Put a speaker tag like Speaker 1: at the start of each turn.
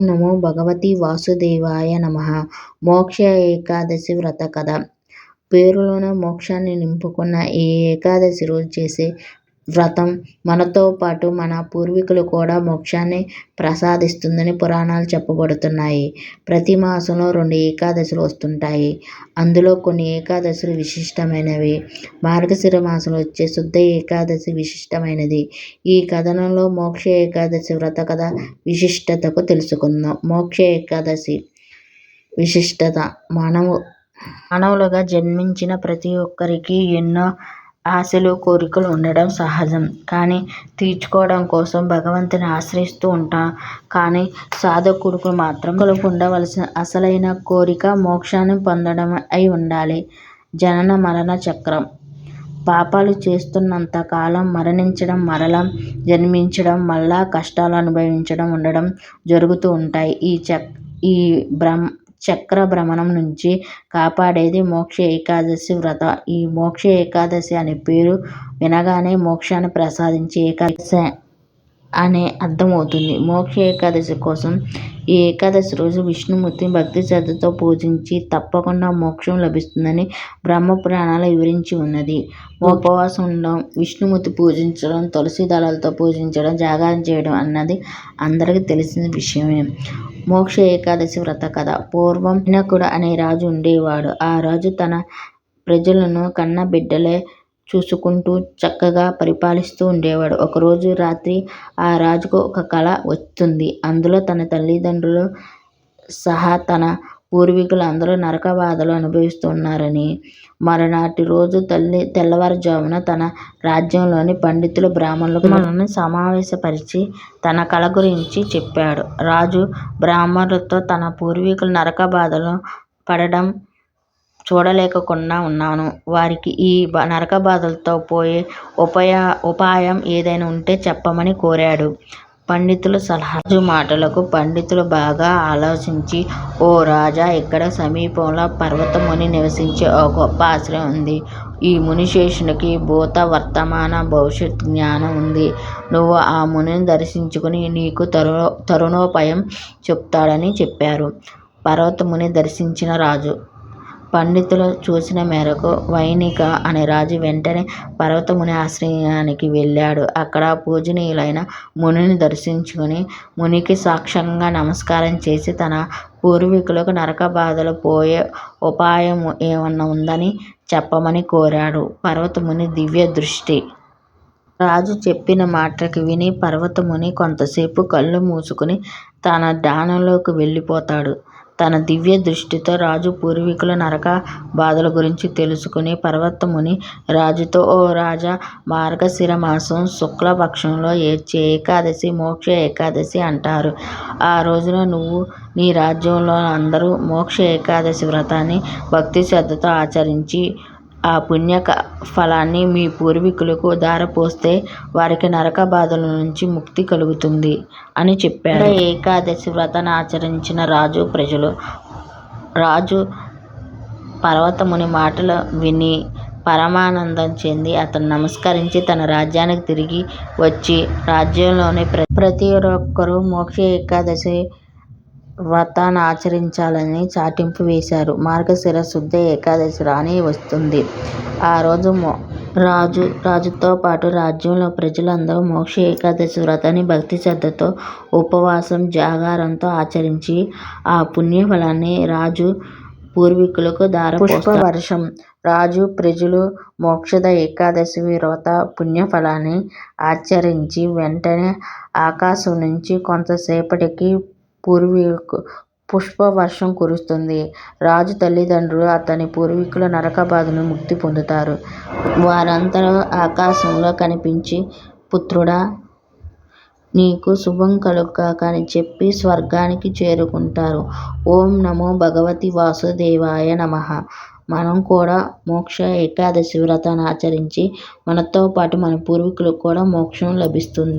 Speaker 1: నమో భగవతి వాసుదేవాయ నమ. మోక్ష ఏకాదశి వ్రత కథ. పేరులోనే మోక్షాన్ని నింపుకున్న ఈ ఏకాదశి రోజు చేసే వ్రతం మనతో పాటు మన పూర్వీకులు కూడా మోక్షాన్ని ప్రసాదిస్తుందని పురాణాలు చెప్పబడుతున్నాయి. ప్రతి మాసంలో రెండు ఏకాదశులు వస్తుంటాయి. అందులో కొన్ని ఏకాదశులు విశిష్టమైనవి. మార్గశిర మాసంలో వచ్చే శుద్ధ ఏకాదశి విశిష్టమైనది. ఈ కథనంలో మోక్ష ఏకాదశి వ్రత కథ విశిష్టతకు తెలుసుకుందాం. మోక్ష ఏకాదశి విశిష్టత మానవులుగా జన్మించిన ప్రతి ఒక్కరికి ఎన్నో ఆశలు, కోరికలు ఉండడం సహజం. కానీ తీర్చుకోవడం కోసం భగవంతుని ఆశ్రయిస్తూ ఉంటాం. కానీ సాధకుడుకు మాత్రం సాధకులకు ఉండవలసిన అసలైన కోరిక మోక్షాన్ని పొందడం అయి ఉండాలి. జనన మరణ చక్రం పాపాలు చేస్తున్నంత కాలం మరణించడం, మరలా జన్మించడం, మళ్ళా కష్టాలు అనుభవించడం ఉండడం జరుగుతూ ఉంటాయి. ఈ చక్ ఈ బ్రహ్మ చక్ర భ్రమణం నుంచి కాపాడేది మోక్ష ఏకాదశి వ్రత. ఈ మోక్ష ఏకాదశి అనే పేరు వినగానే మోక్షాన్ని ప్రసాదించే ఏకాదశి. అనే అర్థమవుతుంది. మోక్ష ఏకాదశి కోసం ఈ ఏకాదశి రోజు విష్ణుమూర్తిని భక్తిశ్రద్ధలతో పూజించి తప్పకుండా మోక్షం లభిస్తుందని బ్రహ్మపురాణంలో వివరించి ఉన్నది. ఉపవాసం ఉండడం, విష్ణుమూర్తి పూజించడం, తులసి దళాలతో పూజించడం, జాగారం చేయడం అన్నది అందరికీ తెలిసిన విషయమే. మోక్ష ఏకాదశి వ్రత కథ పూర్వం కూడా అనే రాజు ఉండేవాడు. ఆ రాజు తన ప్రజలను కన్న బిడ్డలే చూసుకుంటూ చక్కగా పరిపాలిస్తూ ఉండేవాడు. ఒకరోజు రాత్రి ఆ రాజుకు ఒక కల వస్తుంది. అందులో తన తల్లిదండ్రులు సహా తన పూర్వీకులు అందరూ నరకబాధలు అనుభవిస్తున్నారని మరునాటి రోజు తల్లి తెల్లవారుజామున తన రాజ్యంలోని పండితులు, బ్రాహ్మణులను సమావేశపరిచి తన కళ గురించి చెప్పాడు. రాజు బ్రాహ్మణులతో తన పూర్వీకులు నరకబాధలు పడడం చూడలేకుండా ఉన్నాను. వారికి ఈ నరకబాధలు పోయే ఉపాయం ఏదైనా ఉంటే చెప్పమని కోరాడు. పండితుల సలహాజు మాటలకు పండితులు బాగా ఆలోచించి ఓ రాజా! ఇక్కడ సమీపంలో పర్వతముని నివసించే ఒక గొప్ప ఆశ్రయం ఉంది. ఈ మునిశేషునికి భూత, వర్తమాన, భవిష్యత్ జ్ఞానం ఉంది. నువ్వు ఆ మునిని దర్శించుకుని నీకు తరుణో తరుణోపాయం చెప్తాడని చెప్పారు. పర్వతముని దర్శించిన రాజు పండితులు సూచన మేరకు వైణిక అనే రాజు వెంటనే పర్వతముని ఆశ్రయానికి వెళ్ళాడు. అక్కడ పూజనీయులైన మునిని దర్శించుకుని మునికి సాష్టాంగ నమస్కారం చేసి తన పూర్వీకులకు నరకబాధలు పోయే ఉపాయం ఏమన్నా ఉందని చెప్పమని కోరాడు. పర్వతముని దివ్య దృష్టి రాజు చెప్పిన మాటకి విని పర్వతముని కొంతసేపు కళ్ళు మూసుకుని తన ధ్యానంలోకి వెళ్ళిపోతాడు. తన దివ్య దృష్టితో రాజు పూర్వీకుల నరక బాధల గురించి తెలుసుకుని పర్వతముని రాజుతో ఓ రాజా! మార్గశిర మాసం శుక్లపక్షంలో వచ్చే మోక్ష ఏకాదశి అంటారు. ఆ రోజున నువ్వు నీ రాజ్యంలోని అందరూ మోక్ష ఏకాదశి వ్రతాన్ని భక్తి శ్రద్ధతో ఆచరించి ఆ పుణ్య ఫలాన్ని మీ పూర్వీకులకు ధారపోస్తే వారికి నరక బాధల నుంచి ముక్తి కలుగుతుంది అని చెప్పాడు. ఏకాదశి వ్రతాన్ని ఆచరించిన రాజు, ప్రజలు రాజు పర్వతముని మాటలు విని పరమానందం చెంది అతను నమస్కరించి తన రాజ్యానికి తిరిగి వచ్చి రాజ్యంలోని ప్రతి ఒక్కరూ మోక్ష ఏకాదశి వ్రతాన్ని ఆచరించాలని చాటింపు వేశారు. మార్గశిర శుద్ధ ఏకాదశి రానే వస్తుంది. ఆ రోజు రాజుతో పాటు రాజ్యంలో ప్రజలందరూ మోక్ష ఏకాదశి వ్రతాన్ని భక్తిశ్రద్ధలతో, ఉపవాసం, జాగారంతో ఆచరించి ఆ పుణ్యఫలాన్ని రాజు పూర్వీకులకు ధారపోస్తారు. పుష్పవర్షం రాజు, ప్రజలు మోక్షద ఏకాదశి వ్రత పుణ్యఫలాన్ని ఆచరించి వెంటనే ఆకాశం నుంచి కొంతసేపటికి పూర్వీకు పుష్పవర్షం కురుస్తుంది. రాజు తల్లిదండ్రులు, అతని పూర్వీకులు నరక నుంచి ముక్తి పొందుతారు. వారంతా ఆకాశంలో కనిపించి పుత్రుడా! నీకు శుభం కలుగుగాక అని చెప్పి స్వర్గానికి చేరుకుంటారు. ఓం నమో భగవతి వాసుదేవాయ నమః మనం కూడా మోక్ష ఏకాదశి వ్రతాన్ని ఆచరించి మనతో పాటు మన పూర్వీకులకు కూడా మోక్షం లభిస్తుంది.